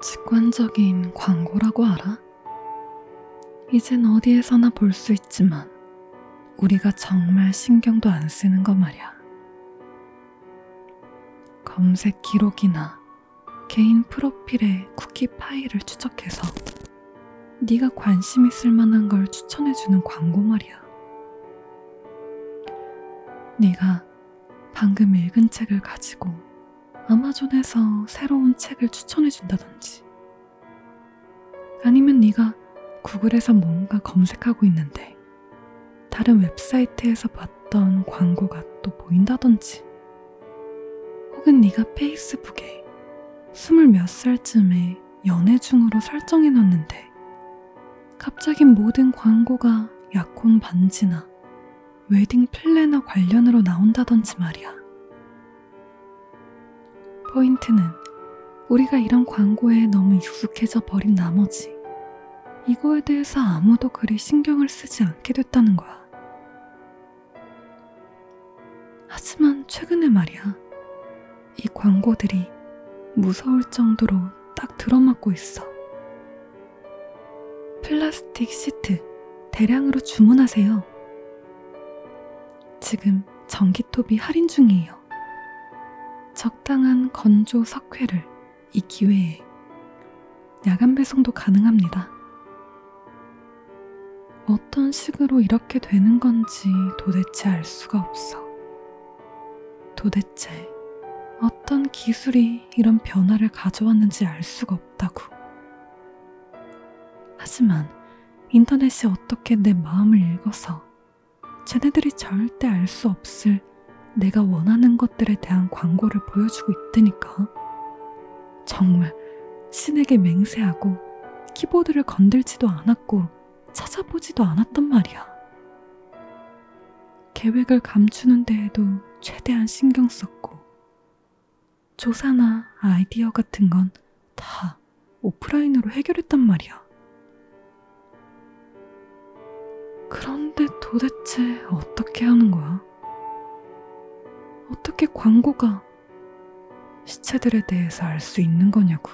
직관적인 광고라고 알아? 이젠 어디에서나 볼 수 있지만 우리가 정말 신경도 안 쓰는 거 말이야. 검색 기록이나 개인 프로필에 쿠키 파일을 추적해서 네가 관심 있을 만한 걸 추천해주는 광고 말이야. 네가 방금 읽은 책을 가지고 아마존에서 새로운 책을 추천해준다든지 아니면 네가 구글에서 뭔가 검색하고 있는데 다른 웹사이트에서 봤던 광고가 또 보인다든지 혹은 네가 페이스북에 스물 몇 살쯤에 연애 중으로 설정해놨는데 갑자기 모든 광고가 약혼 반지나 웨딩 플래너 관련으로 나온다든지 말이야. 포인트는 우리가 이런 광고에 너무 익숙해져 버린 나머지 이거에 대해서 아무도 그리 신경을 쓰지 않게 됐다는 거야. 하지만 최근에 말이야. 이 광고들이 무서울 정도로 딱 들어맞고 있어. 플라스틱 시트 대량으로 주문하세요. 지금 전기톱이 할인 중이에요. 적당한 건조 석회를 이 기회에 야간 배송도 가능합니다. 어떤 식으로 이렇게 되는 건지 도대체 알 수가 없어. 도대체 어떤 기술이 이런 변화를 가져왔는지 알 수가 없다고. 하지만 인터넷이 어떻게 내 마음을 읽어서 쟤네들이 절대 알 수 없을 내가 원하는 것들에 대한 광고를 보여주고 있다니까. 정말 신에게 맹세하고 키보드를 건들지도 않았고 찾아보지도 않았단 말이야. 계획을 감추는 데에도 최대한 신경 썼고, 조사나 아이디어 같은 건 다 오프라인으로 해결했단 말이야. 그런데 도대체 어떻게 하는 거야? 어떻게 광고가 시체들에 대해서 알 수 있는 거냐고.